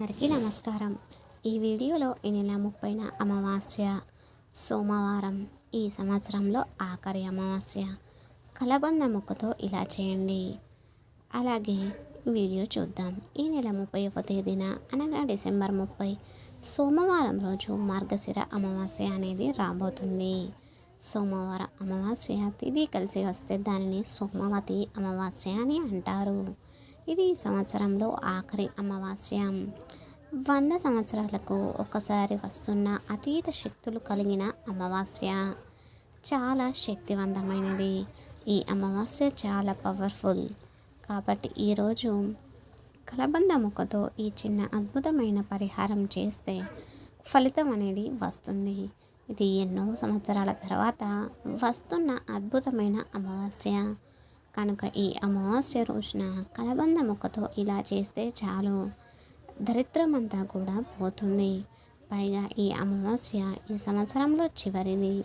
అందరికీ నమస్కారం. ఈ వీడియోలో ఈ నెల ముప్పైన అమావాస్య సోమవారం ఈ సంవత్సరంలో ఆఖరి అమావాస్య. కలబంద మొక్కతో ఇలా చేయండి. అలాగే వీడియో చూద్దాం. ఈ నెల ముప్పై ఒక తేదీన అనగా డిసెంబర్ ముప్పై సోమవారం రోజు మార్గశిర అమావాస్య అనేది రాబోతుంది. సోమవారం అమావాస్య తిది కలిసి వస్తే దానిని సోమవతి అమావాస్య అని అంటారు. ఇది ఈ సంవత్సరంలో ఆఖరి అమావాస్య. వంద సంవత్సరాలకు ఒకసారి వస్తున్న అతీత శక్తులు కలిగిన అమావాస్య. చాలా శక్తివంతమైనది. ఈ అమావాస్య చాలా పవర్ఫుల్ కాబట్టి ఈరోజు కలబంద ముక్కతో ఈ చిన్న అద్భుతమైన పరిహారం చేస్తే ఫలితం అనేది వస్తుంది. ఇది ఎన్నో సంవత్సరాల తర్వాత వస్తున్న అద్భుతమైన అమావాస్య. కనుక ఈ అమావాస్య రోజున కలబంద మొక్కతో ఇలా చేస్తే చాలు. దరిద్రం అంతా కూడా పోతుంది. పైగా ఈ అమావాస్య ఈ సంవత్సరంలో చివరిది.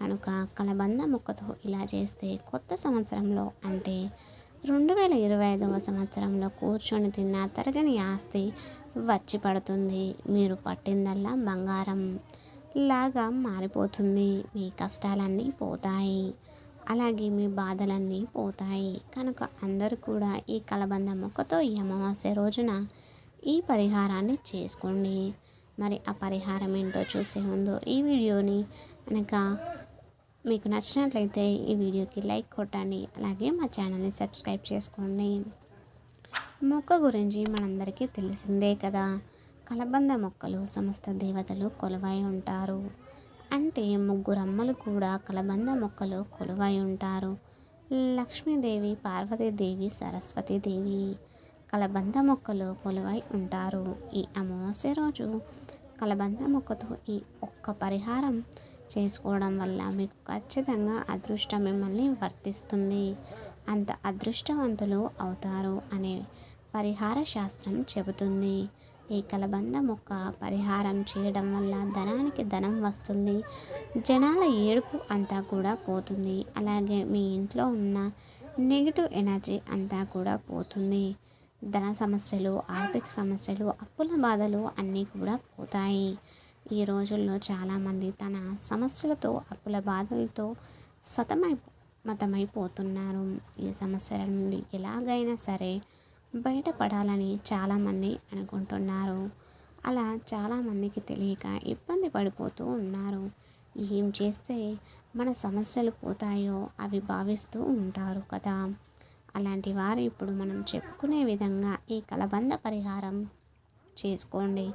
కనుక కలబంద మొక్కతో ఇలా చేస్తే కొత్త సంవత్సరంలో అంటే రెండు వేల ఇరవై ఐదవ సంవత్సరంలో కూర్చొని తిన్న తరగని ఆస్తి వచ్చి పడుతుంది. మీరు పట్టిందల్లా బంగారం. లాగా మారిపోతుంది. మీ కష్టాలన్నీ పోతాయి. అలాగే మీ బాధలన్నీ పోతాయి. కనుక అందరూ కూడా ఈ కలబంద మొక్కతో ఈ అమావాస్య రోజున ఈ పరిహారాన్ని చేసుకోండి. మరి ఆ పరిహారం ఏంటో చూసే ముందు ఈ వీడియోని కనుక మీకు నచ్చినట్లయితే ఈ వీడియోకి లైక్ కొట్టండి. అలాగే మా ఛానల్ని సబ్స్క్రైబ్ చేసుకోండి. మొక్క గురించి మనందరికీ తెలిసిందే కదా. కలబంద మొక్కలు సమస్త దేవతలు కొలువై ఉంటారు. అంటే ముగ్గురమ్మలు కూడా కలబంద మొక్కలో కొలువై ఉంటారు. లక్ష్మీదేవి పార్వతీదేవి సరస్వతీదేవి కలబంద మొక్కలో కొలువై ఉంటారు. ఈ అమావాస్య రోజు కలబంద మొక్కతో ఈ ఒక్క పరిహారం చేసుకోవడం వల్ల మీకు ఖచ్చితంగా అదృష్టం మిమ్మల్ని వర్తిస్తుంది. అంత అదృష్టవంతులు అవుతారు అనే పరిహార శాస్త్రం చెబుతుంది. ఈ కలబంద మొక్క పరిహారం చేయడం వల్ల ధనానికి ధనం వస్తుంది. జనాల ఏడుపు అంతా కూడా పోతుంది. అలాగే మీ ఇంట్లో ఉన్న నెగిటివ్ ఎనర్జీ అంతా కూడా పోతుంది. ధన సమస్యలు ఆర్థిక సమస్యలు అప్పుల బాధలు అన్నీ కూడా పోతాయి. ఈ రోజుల్లో చాలామంది తన సమస్యలతో అప్పుల బాధలతో సతమై మతమైపోతున్నారు. ఈ సమస్యల నుండి ఎలాగైనా సరే బయటపడాలని చాలామంది అనుకుంటున్నారు. అలా చాలామందికి తెలియక ఇబ్బంది పడిపోతూ ఉన్నారు. ఏం చేస్తే మన సమస్యలు పోతాయో అవి భావిస్తూ ఉంటారు కదా. అలాంటి వారు ఇప్పుడు మనం చెప్పుకునే విధంగా ఈ కలబంద పరిహారం చేసుకోండి.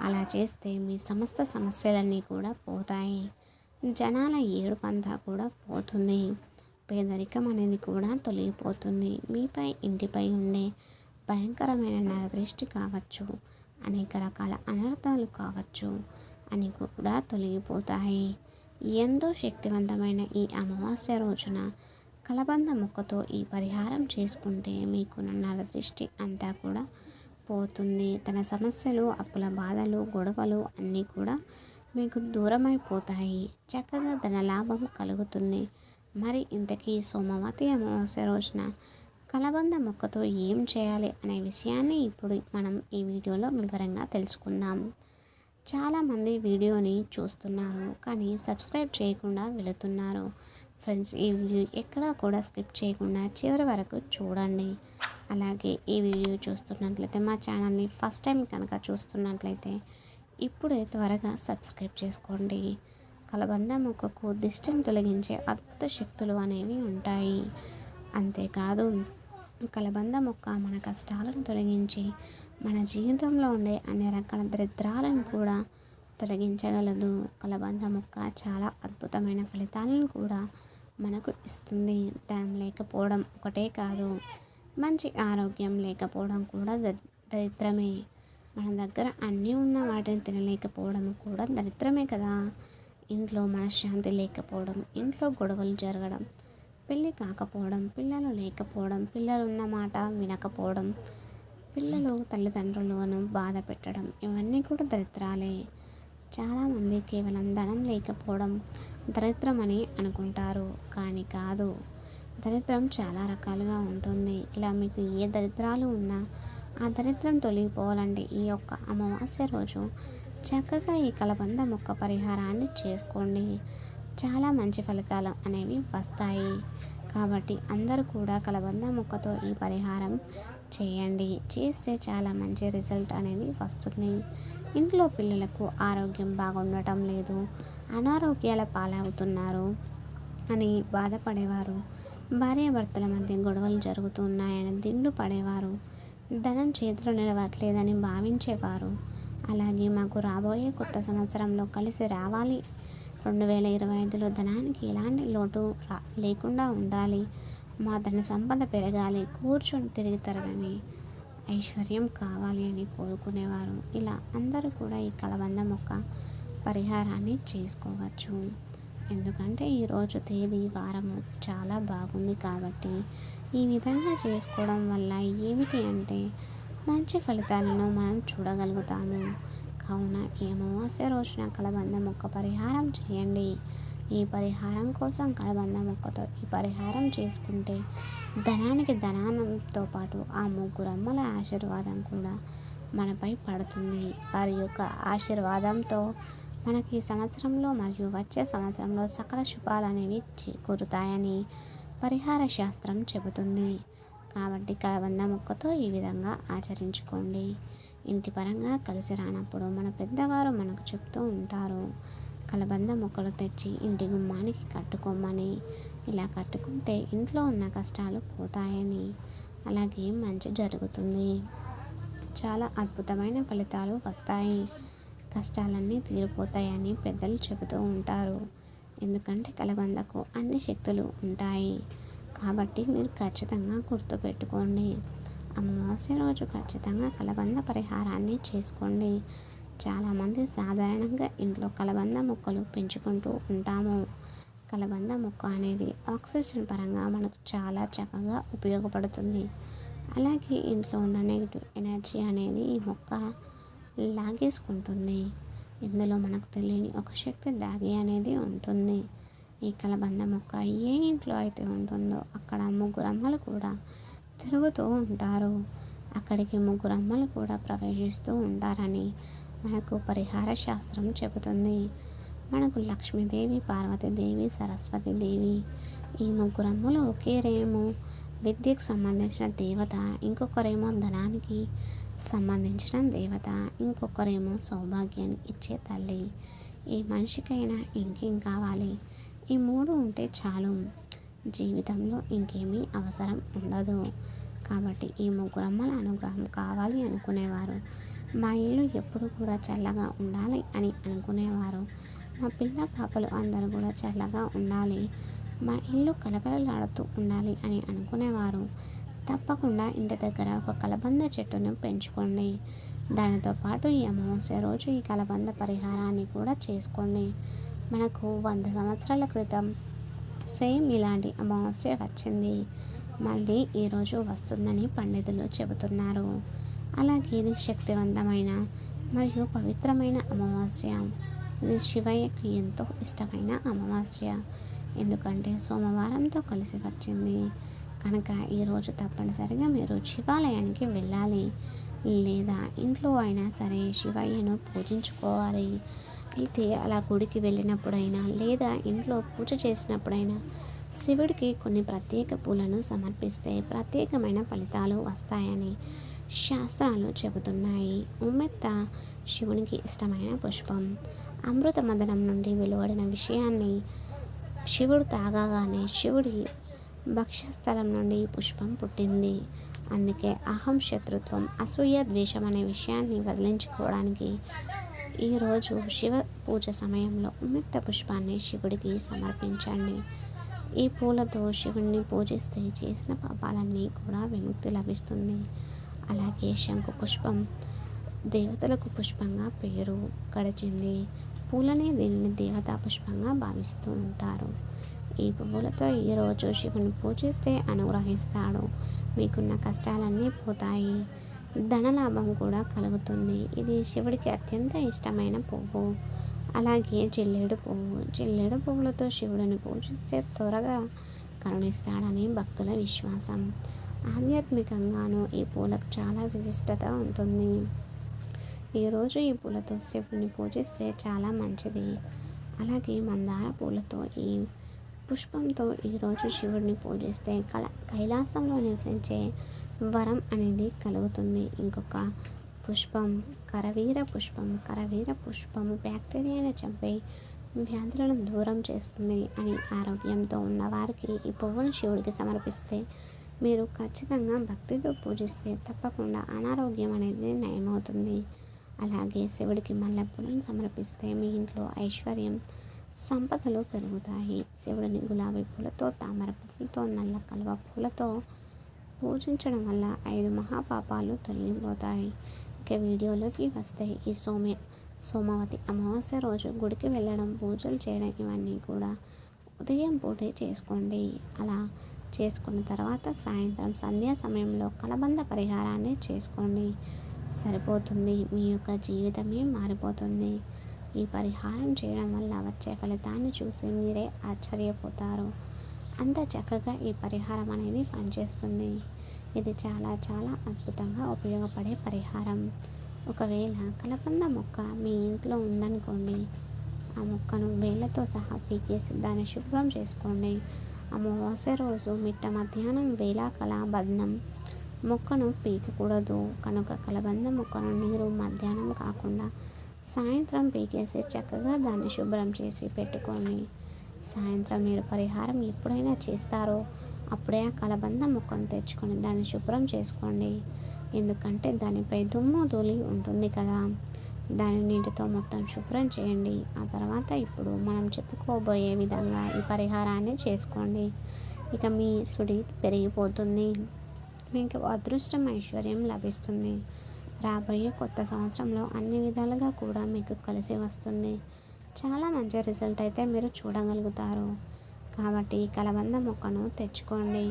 అలా చేస్తే మీ సమస్త సమస్యలన్నీ కూడా పోతాయి. జనాల ఏడుపంతా కూడా పోతుంది. పేదరికం అనేది కూడా తొలగిపోతుంది. మీపై ఇంటిపై ఉండే భయంకరమైన నరదృష్టి కావచ్చు అనేక రకాల అనర్థాలు కావచ్చు అని కూడా తొలగిపోతాయి. ఎంతో శక్తివంతమైన ఈ అమావాస్య రోజున కలబంద మొక్కతో ఈ పరిహారం చేసుకుంటే మీకు నరదృష్టి అంతా కూడా పోతుంది. తన సమస్యలు అప్పుల బాధలు గొడవలు అన్నీ కూడా మీకు దూరమైపోతాయి. చక్కగా ధనలాభం కలుగుతుంది. మరి ఇంతకీ సోమవతి అమావాస్య రోజున కలబంద మొక్కతో ఏం చేయాలి అనే విషయాన్ని ఇప్పుడు మనం ఈ వీడియోలో వివరంగా తెలుసుకుందాం. చాలామంది వీడియోని చూస్తున్నారు కానీ సబ్స్క్రైబ్ చేయకుండా వెళుతున్నారు. ఫ్రెండ్స్ ఈ వీడియో ఎక్కడా కూడా స్కిప్ చేయకుండా చివరి వరకు చూడండి. అలాగే ఈ వీడియో చూస్తున్నట్లయితే మా ఛానల్ని ఫస్ట్ టైం కనుక చూస్తున్నట్లయితే ఇప్పుడే త్వరగా సబ్స్క్రైబ్ చేసుకోండి. కలబంద మొక్కకు దిష్టిని తొలగించే అద్భుత శక్తులు అనేవి ఉంటాయి. అంతేకాదు కలబంద మొక్క మన కష్టాలను తొలగించి మన జీవితంలో ఉండే అన్ని రకాల దరిద్రాలను కూడా తొలగించగలదు. కలబంద మొక్క చాలా అద్భుతమైన ఫలితాలను కూడా మనకు ఇస్తుంది. ధనం లేకపోవడం ఒకటే కాదు మంచి ఆరోగ్యం లేకపోవడం కూడా దరిద్రమే. మన దగ్గర అన్నీ ఉన్న వాటిని తినలేకపోవడం కూడా దరిద్రమే కదా. ఇంట్లో మనశ్శాంతి లేకపోవడం ఇంట్లో గొడవలు జరగడం పెళ్ళి కాకపోవడం పిల్లలు లేకపోవడం పిల్లలు ఉన్న మాట వినకపోవడం పిల్లలు తల్లిదండ్రులను బాధ పెట్టడం ఇవన్నీ కూడా దరిద్రాలే. చాలామంది కేవలం ధనం లేకపోవడం దరిద్రమని అనుకుంటారు. కానీ కాదు దరిద్రం చాలా రకాలుగా ఉంటుంది. ఇలా మీకు ఏ దరిద్రాలు ఉన్నా ఆ దరిద్రం తొలగిపోవాలంటే ఈ యొక్క అమావాస్య రోజు చక్కగా ఈ కలబంద మొక్క పరిహారాన్ని చేసుకోండి. చాలా మంచి ఫలితాలు అనేవి వస్తాయి. కాబట్టి అందరూ కూడా కలబంద మొక్కతో ఈ పరిహారం చేయండి. చేస్తే చాలా మంచి రిజల్ట్ అనేది వస్తుంది. ఇంట్లో పిల్లలకు ఆరోగ్యం బాగుండటం లేదు. అనారోగ్యాల పాలవుతున్నారు అని బాధపడేవారు. భార్యాభర్తల మధ్య గొడవలు జరుగుతున్నాయని దిండు పడేవారు. ధనం చేతిలో నిలవట్లేదని భావించేవారు. అలాగే మాకు రాబోయే కొత్త సంవత్సరంలో కలిసి రావాలి రెండు వేల ఇరవై ఐదులో ధనానికి ఎలాంటి లోటు రా లేకుండా ఉండాలి. మా ధన సంపద పెరగాలి. కూర్చొని తిరిగి తరగని ఐశ్వర్యం కావాలి అని కోరుకునేవారు. ఇలా అందరూ కూడా ఈ కలబంద మొక్క పరిహారాన్ని చేసుకోవచ్చు. ఎందుకంటే ఈరోజు తేదీ వారము చాలా బాగుంది కాబట్టి ఈ విధంగా చేసుకోవడం వల్ల ఏమిటి అంటే మంచి ఫలితాలను మనం చూడగలుగుతాము. కావున ఈ అమావాస్య రోజున కలబంద మొక్క పరిహారం చేయండి. ఈ పరిహారం కోసం కలబంద మొక్కతో ఈ పరిహారం చేసుకుంటే ధనానికి ధనానంతో పాటు ఆ ముగ్గురు అమ్మల ఆశీర్వాదం కూడా మనపై పడుతుంది. వారి యొక్క ఆశీర్వాదంతో మనకి ఈ సంవత్సరంలో మరియు వచ్చే సంవత్సరంలో సకల శుభాలు అనేవి చేకూరుతాయని పరిహార శాస్త్రం చెబుతుంది. కాబట్టి కలబంద మొక్కతో ఈ విధంగా ఆచరించుకోండి. ఇంటి పరంగా కలిసి రానప్పుడు మన పెద్దవారు మనకు చెప్తూ ఉంటారు కలబంద మొక్కలు తెచ్చి ఇంటి గుమ్మానికి కట్టుకోమని. ఇలా కట్టుకుంటే ఇంట్లో ఉన్న కష్టాలు పోతాయని. అలాగే మంచి జరుగుతుంది. చాలా అద్భుతమైన ఫలితాలు వస్తాయి. కష్టాలన్నీ తీరిపోతాయని పెద్దలు చెబుతూ ఉంటారు. ఎందుకంటే కలబందకు అన్ని శక్తులు ఉంటాయి. కాబట్టి మీరు ఖచ్చితంగా గుర్తుపెట్టుకోండి. అమావాస్య రోజు ఖచ్చితంగా కలబంద పరిహారాన్ని చేసుకోండి. చాలామంది సాధారణంగా ఇంట్లో కలబంద మొక్కలు పెంచుకుంటూ ఉంటాము. కలబంద మొక్క అనేది ఆక్సిజన్ పరంగా మనకు చాలా చక్కగా ఉపయోగపడుతుంది. అలాగే ఇంట్లో ఉన్న నెగిటివ్ ఎనర్జీ అనేది ఈ మొక్క లాగేసుకుంటుంది. ఇందులో మనకు తెలియని ఒక శక్తి దాగి అనేది ఉంటుంది. ఈ కలబంద మొక్క ఏ ఇంట్లో అయితే ఉంటుందో అక్కడ ముగ్గురు అమ్మలు కూడా తిరుగుతూ ఉంటారు. అక్కడికి ముగ్గురు అమ్మలు కూడా ప్రవేశిస్తూ ఉంటారని మనకు పరిహార శాస్త్రం చెబుతుంది. మనకు లక్ష్మీదేవి పార్వతీదేవి సరస్వతీదేవి ఈ ముగ్గురమ్మలు ఒకేరేమో విద్యకు సంబంధించిన దేవత ఇంకొకరేమో ధనానికి సంబంధించిన దేవత ఇంకొకరేమో సౌభాగ్యాన్ని ఇచ్చే తల్లి. ఏ మనిషికైనా ఇంకేం కావాలి? ఈ మూడు ఉంటే చాలు. జీవితంలో ఇంకేమీ అవసరం ఉండదు. కాబట్టి ఈ ముగ్గురమ్మల అనుగ్రహం కావాలి అనుకునేవారు. మా ఇల్లు ఎప్పుడు కూడా చల్లగా ఉండాలి అని అనుకునేవారు. మా పిల్ల పాపలు అందరూ కూడా చల్లగా ఉండాలి. మా ఇల్లు కలకలలాడుతూ ఉండాలి అని అనుకునేవారు. తప్పకుండా ఇంటి దగ్గర ఒక కలబంద చెట్టును పెంచుకోండి. దానితో పాటు ఈ అమావాస్య రోజు ఈ కలబంద పరిహారాన్ని కూడా చేసుకోండి. మనకు వంద సంవత్సరాల క్రితం సేమ్ ఇలాంటి అమావాస్య వచ్చింది. మళ్ళీ ఈరోజు వస్తుందని పండితులు చెబుతున్నారు. అలాగే ఇది శక్తివంతమైన మరియు పవిత్రమైన అమావాస్య. ఇది శివయ్యకు ఎంతో ఇష్టమైన అమావాస్య. ఎందుకంటే సోమవారంతో కలిసి వచ్చింది. కనుక ఈరోజు తప్పనిసరిగా మీరు శివాలయానికి వెళ్ళాలి. లేదా ఇంట్లో అయినా సరే శివయ్యను పూజించుకోవాలి. అయితే అలా గుడికి వెళ్ళినప్పుడైనా లేదా ఇంట్లో పూజ చేసినప్పుడైనా శివుడికి కొన్ని ప్రత్యేక పూలను సమర్పిస్తే ప్రత్యేకమైన ఫలితాలు వస్తాయని శాస్త్రాలు చెబుతున్నాయి. ఉమ్మెత్త శివునికి ఇష్టమైన పుష్పం. అమృత మదనం నుండి వెలువడిన విషయాన్ని శివుడు తాగాగానే శివుడి భక్ష్యస్థలం నుండి పుష్పం పుట్టింది. అందుకే అహం శత్రుత్వం అసూయ ద్వేషం అనే విషయాన్ని వదిలించుకోవడానికి ఈరోజు శివ పూజ సమయంలో ఉమ్మెత్త పుష్పాన్ని శివుడికి సమర్పించండి. ఈ పూలతో శివుణ్ణి పూజిస్తే చేసిన పాపాలన్నీ కూడా విముక్తి లభిస్తుంది. అలాగే శంకు పుష్పం దేవతలకు పుష్పంగా పేరు గడిచింది. పూలనే దీనిని దేవతా పుష్పంగా భావిస్తూ ఉంటారు. ఈ పువ్వులతో ఈరోజు శివుని పూజిస్తే అనుగ్రహిస్తాడు. మీకున్న కష్టాలన్నీ పోతాయి. ధనలాభం కూడా కలుగుతుంది. ఇది శివుడికి అత్యంత ఇష్టమైన పువ్వు. అలాగే జిల్లేడు పువ్వు. జిల్లేడు పువ్వులతో శివుడిని పూజిస్తే త్వరగా కరుణిస్తాడని భక్తుల విశ్వాసం. ఆధ్యాత్మికంగాను ఈ పూలకు చాలా విశిష్టత ఉంటుంది. ఈరోజు ఈ పూలతో శివుని పూజిస్తే చాలా మంచిది. అలాగే మందార పూలతో ఈ పుష్పంతో ఈరోజు శివుడిని పూజిస్తే కల కైలాసంలో నివసించే వరం అనేది కలుగుతుంది. ఇంకొక పుష్పం కరవీర పుష్పం కరవీర పుష్పం బ్యాక్టీరియాను చంపే వ్యాధులను దూరం చేస్తుంది అని ఆరోగ్యంతో ఉన్నవారికి ఈ పువ్వును శివుడికి సమర్పిస్తే మీరు ఖచ్చితంగా భక్తితో పూజిస్తే తప్పకుండా అనారోగ్యం అనేది నయమవుతుంది. అలాగే శివుడికి మల్లెపూలను సమర్పిస్తే మీ ఇంట్లో ఐశ్వర్యం సంపదలు పెరుగుతాయి. శివుడిని గులాబీ పూలతో తామర పూలతో నల్ల కలువ పూలతో పూజించడం వల్ల ఐదు మహాపాపాలు తొలగిపోతాయి. ఇక వీడియోలోకి వస్తే ఈ సోమ్య సోమవతి అమావాస్య రోజు గుడికి వెళ్ళడం పూజలు చేయడం ఇవన్నీ కూడా ఉదయం పూటే చేసుకోండి. అలా చేసుకున్న తర్వాత సాయంత్రం సంధ్యా సమయంలో కలబంద పరిహారాన్ని చేసుకోండి. సరిపోతుంది. మీ యొక్క జీవితమే మారిపోతుంది. ఈ పరిహారం చేయడం వల్ల వచ్చే ఫలితాన్ని చూసి మీరే ఆశ్చర్యపోతారు. అంత చక్కగా ఈ పరిహారం అనేది పనిచేస్తుంది. ఇది చాలా చాలా అద్భుతంగా ఉపయోగపడే పరిహారం. ఒకవేళ కలబంద మొక్క మీ ఇంట్లో ఉందనుకోండి ఆ మొక్కను వేళ్ళతో సహా పీకేసి దాన్ని శుభ్రం చేసుకోండి. అమావాస్య రోజు మిట్ట మధ్యాహ్నం వేళ కళాబంధం మొక్కను పీకకూడదు. కనుక కలబంద మొక్కను నీరు మధ్యాహ్నం కాకుండా సాయంత్రం పీకేసి చక్కగా దాన్ని శుభ్రం చేసి పెట్టుకోండి. సాయంత్రం మీరు పరిహారం ఎప్పుడైనా చేస్తారో అప్పుడే ఆ కలబంద మొక్కను తెచ్చుకొని దాన్ని శుభ్రం చేసుకోండి. ఎందుకంటే దానిపై దుమ్ము ధూళి ఉంటుంది కదా. దాని నీటితో మొత్తం శుభ్రం చేయండి. ఆ తర్వాత ఇప్పుడు మనం చెప్పుకోబోయే విధంగా ఈ పరిహారాన్ని చేసుకోండి. ఇక మీ సుడి పెరిగిపోతుంది. మీకు అదృష్టం ఐశ్వర్యం లభిస్తుంది. రాబోయే కొత్త సంవత్సరంలో అన్ని విధాలుగా కూడా మీకు కలిసి వస్తుంది. చాలా మంచి రిజల్ట్ అయితే మీరు చూడగలుగుతారు. కాబట్టి కలబంద మొక్కను తెచ్చుకోండి.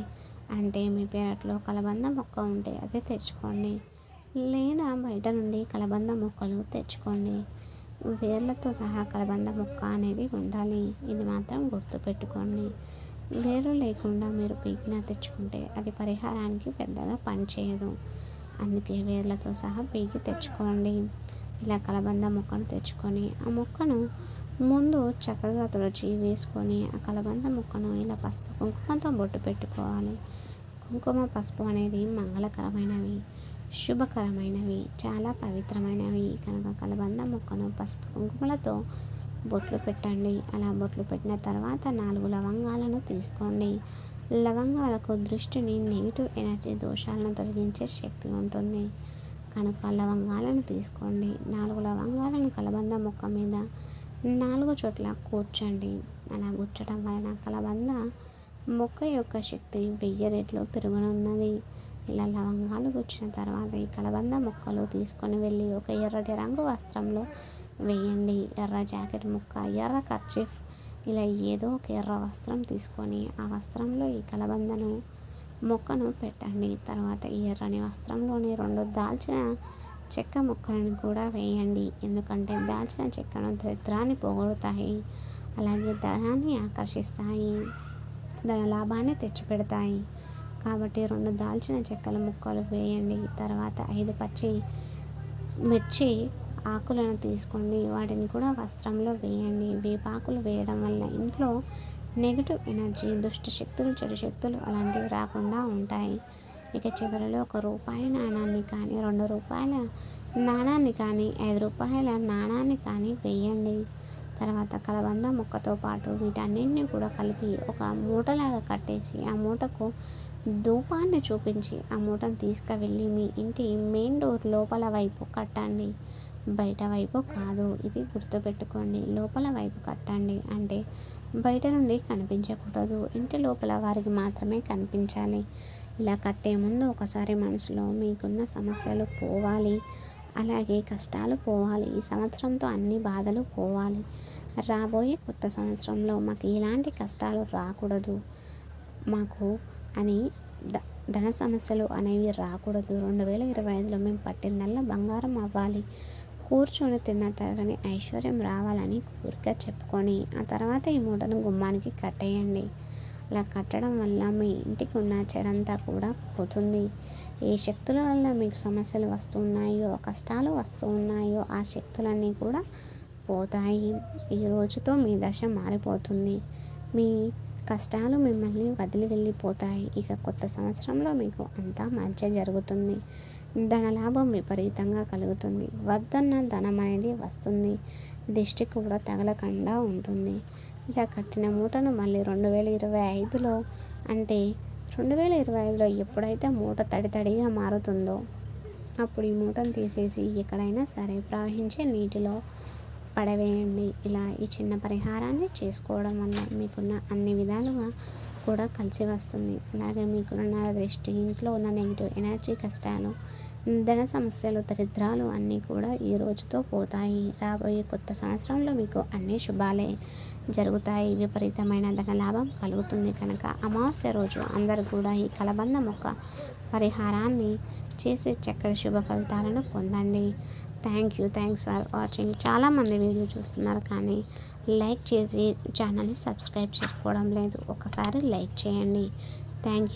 అంటే మీ పెరట్లో కలబంద మొక్క ఉంటే అది తెచ్చుకోండి. లేదా బయట నుండి కలబంద మొక్కలు తెచ్చుకోండి. వేర్లతో సహా కలబంద మొక్క అనేది ఉండాలి. ఇది మాత్రం గుర్తుపెట్టుకోండి. వేరు లేకుండా మీరు పీకిన తెచ్చుకుంటే అది పరిహారానికి పెద్దగా పనిచేయదు. అందుకే వేర్లతో సహా పీకి తెచ్చుకోండి. ఇలా కలబంద మొక్కను తెచ్చుకొని ఆ మొక్కను ముందు చక్కగా తుడిచి వేసుకొని ఆ కలబంద ముక్కను ఇలా పసుపు కుంకుమతో బొట్టు పెట్టుకోవాలి. కుంకుమ పసుపు అనేది మంగళకరమైనవి శుభకరమైనవి చాలా పవిత్రమైనవి. కనుక కలబంద ముక్కను పసుపు కుంకుమలతో బొట్లు పెట్టండి. అలా బొట్లు పెట్టిన తర్వాత నాలుగు లవంగాలను తీసుకోండి. లవంగాలకు దృష్టిని నెగిటివ్ ఎనర్జీ దోషాలను తొలగించే శక్తి ఉంటుంది. కనుక లవంగాలను తీసుకోండి. నాలుగు లవంగాలను కలబంద మొక్క మీద నాలుగు చోట్ల కూర్చోండి అలా కూర్చోడం వలన కలబంద మొక్క యొక్క శక్తి వెయ్యి రెట్లు పెరుగునున్నది ఇలా లవంగాలు గుచ్చిన తర్వాత ఈ కలబంద మొక్కలు తీసుకొని వెళ్ళి ఒక ఎర్రటి రంగు వస్త్రంలో వేయండి. ఎర్ర జాకెట్ ముక్క ఎర్ర కర్చీఫ్ ఇలా ఏదో ఒక ఎర్ర వస్త్రం తీసుకొని ఆ వస్త్రంలో ఈ కలబందను మొక్కను పెట్టండి. తర్వాత ఈ ఎర్రని వస్త్రంలోని రెండు దాల్చిన చెక్క ముక్కలను కూడా వేయండి. ఎందుకంటే దాల్చిన చెక్కను దరిద్రాన్ని పోగొడతాయి. అలాగే ధనాన్ని ఆకర్షిస్తాయి. ధన లాభాన్ని తెచ్చిపెడతాయి. కాబట్టి రెండు దాల్చిన చెక్కల ముక్కలు వేయండి. తర్వాత ఐదు పచ్చి మిర్చి ఆకులను తీసుకోండి. వాటిని కూడా వస్త్రంలో వేయండి. వేపాకులు వేయడం వల్ల ఇంట్లో నెగిటివ్ ఎనర్జీ దుష్ట శక్తులు చెడు శక్తులు అలాంటివి రాకుండా ఉంటాయి. ఇక చివరిలో ఒక రూపాయి నాణాన్ని కానీ రెండు రూపాయల నాణాన్ని కానీ ఐదు రూపాయల నాణాన్ని కానీ వేయండి తర్వాత కలబంద ముక్కతో పాటు వీటన్నింటినీ కూడా కలిపి ఒక మూటలాగా కట్టేసి ఆ మూటకు ధూపాన్ని చూపించి ఆ మూటను తీసుకువెళ్ళి మీ ఇంటి మెయిన్ డోర్ లోపల వైపు కట్టండి. బయట వైపు కాదు ఇది గుర్తుపెట్టుకోండి లోపల వైపు కట్టండి. అంటే బయట నుండి కనిపించకూడదు ఇంటి లోపల వారికి మాత్రమే కనిపించాలి. ఇలా కట్టే ముందు ఒకసారి మనసులో మీకున్న సమస్యలు పోవాలి. అలాగే కష్టాలు పోవాలి. ఈ సంవత్సరంతో అన్ని బాధలు పోవాలి. రాబోయే కొత్త సంవత్సరంలో మాకు ఎలాంటి కష్టాలు రాకూడదు. మాకు అని ధన సమస్యలు అనేవి రాకూడదు. రెండు వేల ఇరవై ఐదులో మేము పట్టిందల్లా బంగారం అవ్వాలి. కూర్చొని తిన్న తరగని ఐశ్వర్యం రావాలని కోరిక చెప్పుకొని ఆ తర్వాత ఈ మూటను గుమ్మానికి కట్టేయండి. అలా కట్టడం వల్ల మీ ఇంటికి ఉన్న చెడంతా కూడా పోతుంది. ఏ శక్తుల వల్ల మీకు సమస్యలు వస్తున్నాయో కష్టాలు వస్తూ ఉన్నాయో ఆ శక్తులన్నీ కూడా పోతాయి. ఈ రోజుతో మీ దశ మారిపోతుంది. మీ కష్టాలు మిమ్మల్ని వదిలి వెళ్ళిపోతాయి. ఇక కొత్త సంవత్సరంలో మీకు అంతా మంచి జరుగుతుంది. ధనలాభం విపరీతంగా కలుగుతుంది. వద్దన్న ధనం అనేది వస్తుంది. దిష్టి కూడా తగలకుండా ఉంటుంది. ఇక కట్టిన మూటను మళ్ళీ రెండు వేల ఇరవై ఐదులో అంటే రెండు వేల ఇరవై ఐదులో ఎప్పుడైతే మూట తడి తడిగా మారుతుందో అప్పుడు ఈ మూటను తీసేసి ఎక్కడైనా సరే ప్రవహించే నీటిలో పడవేయండి. ఇలా ఈ చిన్న పరిహారాన్ని చేసుకోవడం వల్ల మీకున్న అన్ని విధాలుగా కూడా కలిసి వస్తుంది. అలాగే మీకున్న దృష్టి ఇంట్లో ఉన్న నెగిటివ్ ఎనర్జీ కష్టాలు ధన సమస్యలు దరిద్రాలు అన్నీ కూడా ఈ రోజుతో పోతాయి. రాబోయే కొత్త సంవత్సరంలో మీకు అన్ని శుభాలే. జరుగుతాయి. విపరీతమైన ధనలాభం కలుగుతుంది కనుక అమావాస్య రోజు అందరూ కూడా ఈ కలబంద మొక్క పరిహారాన్ని చేసి చక్కటి శుభ ఫలితాలను పొందండి. Thank you. Thanks for watching. చాలామంది వీడియో చూస్తున్నారు కానీ లైక్ చేసి ఛానల్ని సబ్స్క్రైబ్ చేసుకోవడం లేదు. ఒకసారి లైక్ చేయండి. Thank you.